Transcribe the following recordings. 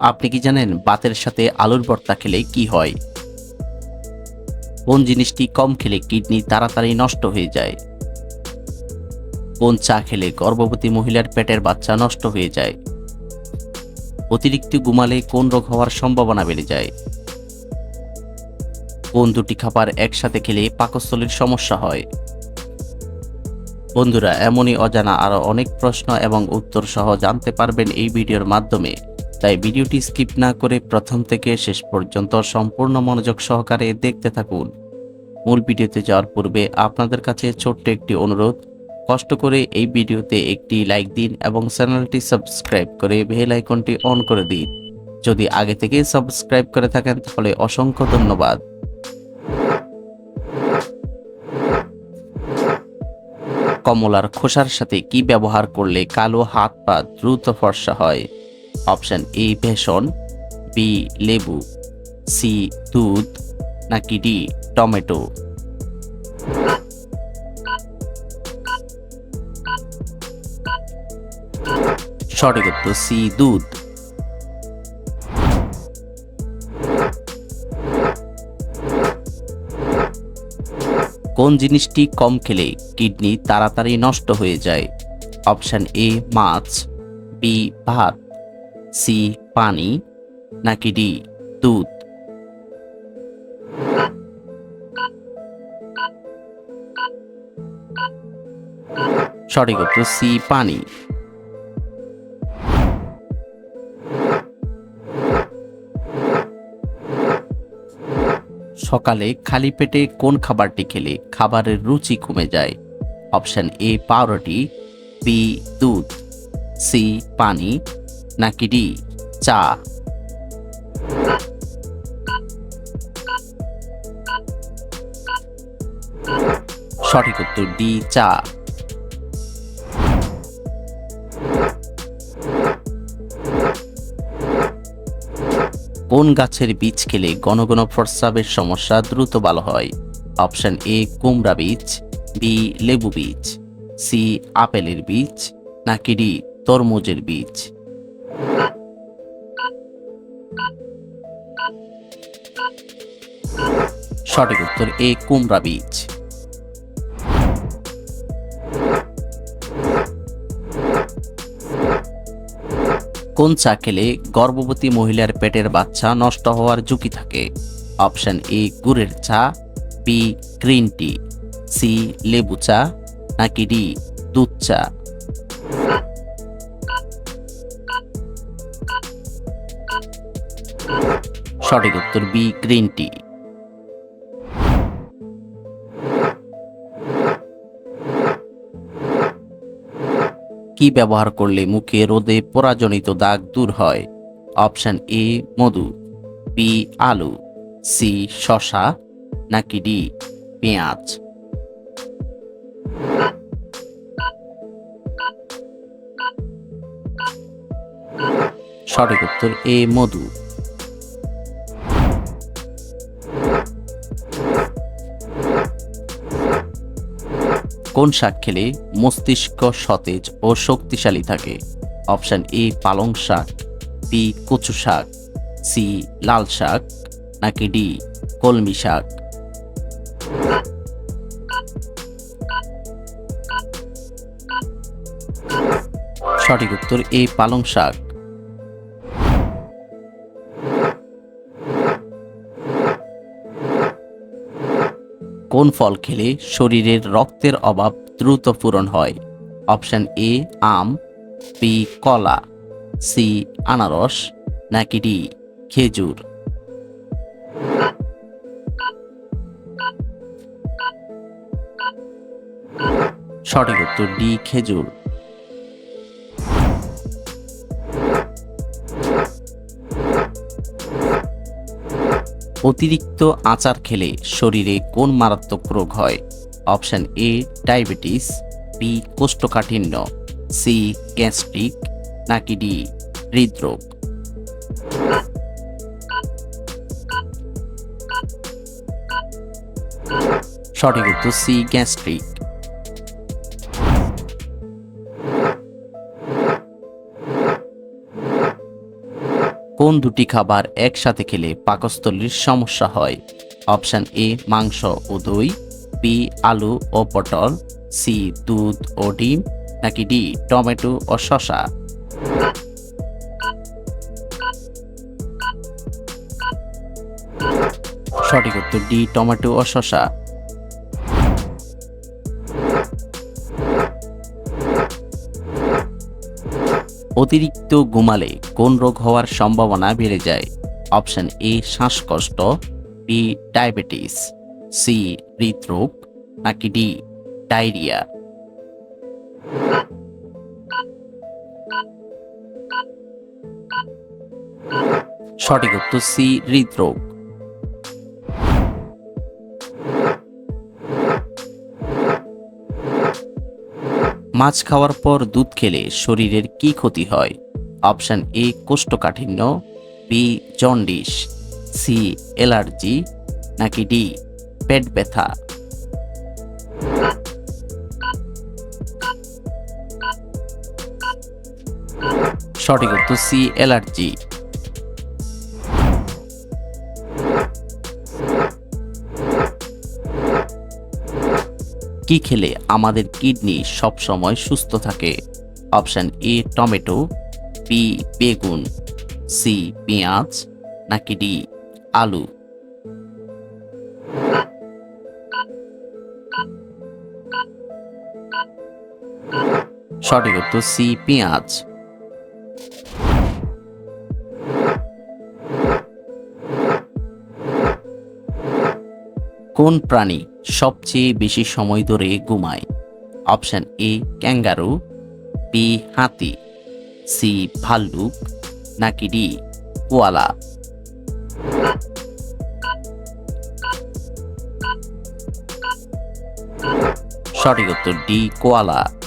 আপনি কি জানেন বাতের সাথে আলুর ভর্তা খেলে কি হয়? কোন জিনিসটি কম খেলে কিডনি তাড়াতাড়ি নষ্ট হয়ে যায়? কোন চা খেলে গর্ভবতী মহিলার পেটের বাচ্চা নষ্ট হয়ে যায়? অতিরিক্ত ঘুমালে কোন রোগ হওয়ার সম্ভাবনা বেড়ে যায়? কোন দুটি খাবার একসাথে খেলে পাকস্থলীর সমস্যা হয়? বন্ধুরা, এমনই অজানা আরও অনেক প্রশ্ন এবং উত্তর সহ জানতে পারবেন এই ভিডিওর মাধ্যমে। তাই ভিডিওটি স্কিপ না করে প্রথম থেকে শেষ পর্যন্ত সম্পূর্ণ মনোযোগ সহকারে দেখতে থাকুন। মূল ভিডিওতে যাওয়ার পূর্বে আপনাদের কাছে ছোট্ট একটি অনুরোধ, কষ্ট করে এই ভিডিওতে একটি লাইক দিন এবং চ্যানেলটি সাবস্ক্রাইব করে বেল আইকনটি অন করে দিন। যদি আগে থেকে সাবস্ক্রাইব করে থাকেন তাহলে অসংখ্য ধন্যবাদ। কমলার খোসার সাথে কি ব্যবহার করলে কালো হাত পা দ্রুত ফর্সা হয়? অপশন এ, বেসন, বি, লেবু, সি, দুধ, নাকি ডি, টমেটো। সঠিক উত্তর সি, দুধ। কোন জিনিসটি কম খেলে কিডনি তাড়াতাড়ি নষ্ট হয়ে যায়? অপশন এ, মাছ, বি, ভাত। সি, পানি, নাকি ডি, দুধ? সঠিক উত্তর সি, পানি। সকালে খালি পেটে কোন খাবারটি খেলে খাবারের রুচি কমে যায়? অপশন এ, পাউরুটি, বি, দুধ, সি, পানি নাকি ডি? চা। সঠিক উত্তর ডি, চা। কোন গাছের বীজ খেলে ঘন প্রস্রাবের সমস্যা দ্রুত ভালো হয়? অপশন এ, কুমড়া বীজ, বি, লেবু বীজ, সি, আপেলের বীজ, নাকি ডি, তরমুজের বীজ? সঠিক উত্তর, এ কুমড়া বীজ। কোন চা খেলে গর্ভবতী মহিলার পেটের বাচ্চা নষ্ট হওয়ার ঝুঁকি থাকে? অপশন এ, গুড়ের চা বি গ্রিন টি সি লেবু চা, নাকি ডি দুধ চা? সঠিক উত্তর বি গ্রিন টি। কি ব্যবহার করলে মুখে রোদে পরাজনিত দাগ দূর হয়? অপশান এ, মধু। বি, আলু। সি শশা নাকি ডি, পেঁয়াজ। সঠিক উত্তর এ, মধু। কোন শাক খেলে মস্তিষ্ক সতেজ ও শক্তিশালী থাকে? অপশন এ, পালং শাক, বি, কচু শাক, সি, লাল শাক, নাকি ডি, কলমি শাক? সঠিক উত্তর এ, পালং শাক। কোন ফল খেলে শরীরের রক্তের অভাব দ্রুত পূরণ হয়। অপশান এ, আম, বি, কলা, সি, আনারস, নাকি ডি, খেজুর। সঠিক উত্তর ডি, খেজুর। অতিরিক্ত আচার খেলে শরীরে কোন মারাত্মক রোগ হয়? অপশান এ, ডায়াবেটিস, বি, কোষ্ঠকাঠিন্য, সি, গ্যাস্ট্রিক, নাকি ডি, হৃদরোগ। সঠিক উত্তর সি, গ্যাস্ট্রিক। কোন দুটি খাবার একসাথে খেলে পাকস্থলীর সমস্যা হয়? অপশান এ, মাংস ও দই, বি, আলু ও পটল, সি, দুধ ও ডিম, নাকি ডি, টমেটো ও শশা সঠিক উত্তর ডি, টমেটো ও শসা। অতিরিক্ত ঘুমালে কোন রোগ হওয়ার সম্ভাবনা বেড়ে যায়? অপশান এ শ্বাসকষ্ট বি ডায়াবেটিস সি হৃদরোগ, নাকি ডি ডায়রিয়া? সঠিক উত্তর সি হৃদরোগ। মাছ খাওয়ার পর দুধ খেলে শরীরের কি ক্ষতি হয়? অপশান এ, কোষ্ঠকাঠিন্য, বি, জন্ডিস, সি, অ্যালার্জি, নাকি ডি, পেট ব্যথা। সঠিক উত্তর সি, অ্যালার্জি। কি খেলে আমাদের কিডনি সবসময় সুস্থ থাকে? অপশন এ, টমেটো বি বেগুন সি পেঁয়াজ, নাকি ডি আলু? সঠিক উত্তর সি পেঁয়াজ। কোন প্রাণী সবচেয়ে বেশি সময় ধরে ঘুমায়? অপশান এ, ক্যাঙ্গারু, বি, হাতি, সি, ভাল্লুক, নাকি ডি, কোয়ালা। সঠিক উত্তর ডি, কোয়ালা।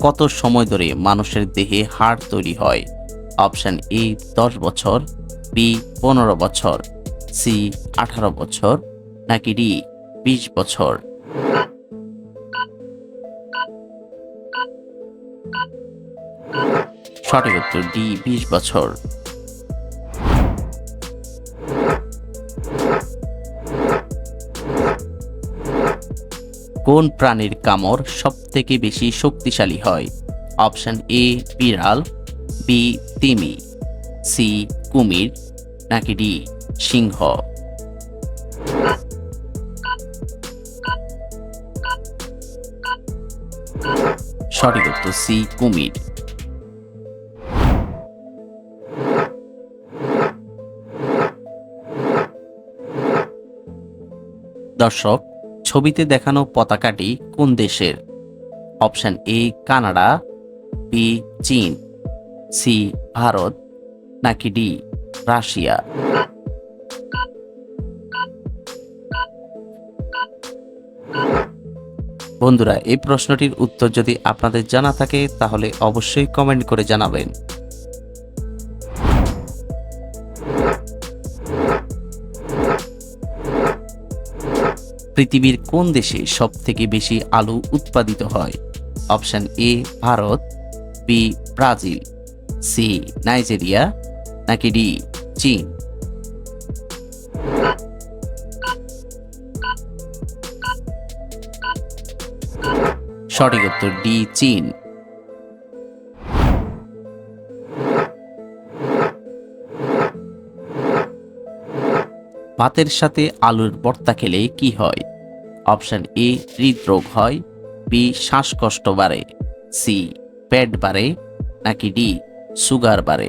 কত সময় ধরে মানুষের দেহে হাড় তৈরি হয়? অপশন এ দশ বছর বি পনেরো বছর সি আঠারো বছর, নাকি ডি বিশ বছর? সঠিক উত্তর ডি বিশ বছর। কোন প্রাণীর কামড় সব থেকে বেশি শক্তিশালী হয়? অপশন এ, বিড়াল, বি, তিমি, সি, কুমির, নাকি ডি, সিংহ? সঠিক উত্তর সি, কুমির। দর্শক ছবিতে দেখানো পতাকাটি কোন দেশের? অপশন এ, কানাডা, বি, চীন, সি, ভারত, নাকি ডি, রাশিয়া? বন্ধুরা, এই প্রশ্নটির উত্তর যদি আপনাদের জানা থাকে, তাহলে অবশ্যই কমেন্ট করে জানাবেন। পৃথিবীর কোন দেশে সব থেকে বেশি আলু উৎপাদিত হয়? Option A, Bharat B Brazil C Nigeria, নাকি ডি চীন? সঠিক উত্তর ডি চীন। ভাতের সাথে আলুর ভর্তা খেলে কি হয়? অপশান এ, হৃদরোগ হয়। বি, শ্বাসকষ্ট বাড়ে। সি, পেট বাড়ে। নাকি ডি, সুগার বাড়ে।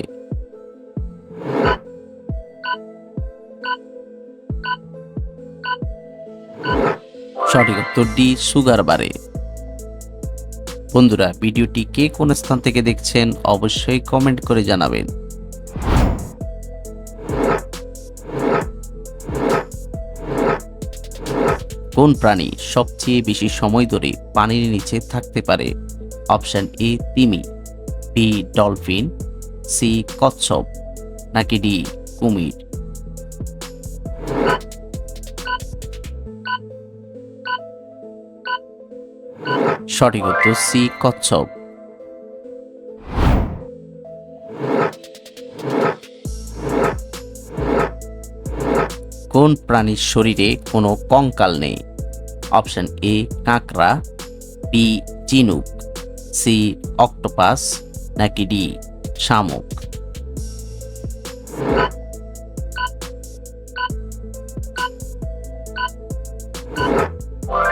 সঠিক উত্তর ডি, সুগার বাড়ে। বন্ধুরা, ভিডিওটি কে কোন স্থান থেকে দেখছেন অবশ্যই কমেন্ট করে জানাবেন। কোন প্রাণী সবচেয়ে বেশি সময় ধরে পানির নিচে থাকতে পারে? অপশান এ, তিমি, বি, ডলফিন, সি, কচ্ছপ, নাকি ডি, কুমির? সঠিক উত্তর সি, কচ্ছপ। কোন প্রাণীর শরীরে কোনো কঙ্কাল নেই? অপশন এ, কাঁকড়া, বি, চিনুক, সি, অক্টোপাস, নাকি ডি, শামুক।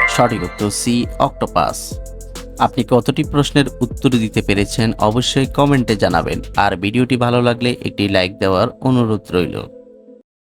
সঠিক উত্তর সি, অক্টোপাস। আপনি কতটি প্রশ্নের উত্তর দিতে পেরেছেন অবশ্যই কমেন্টে জানাবেন। আর ভিডিওটি ভালো লাগলে একটি লাইক দেওয়ার অনুরোধ রইল।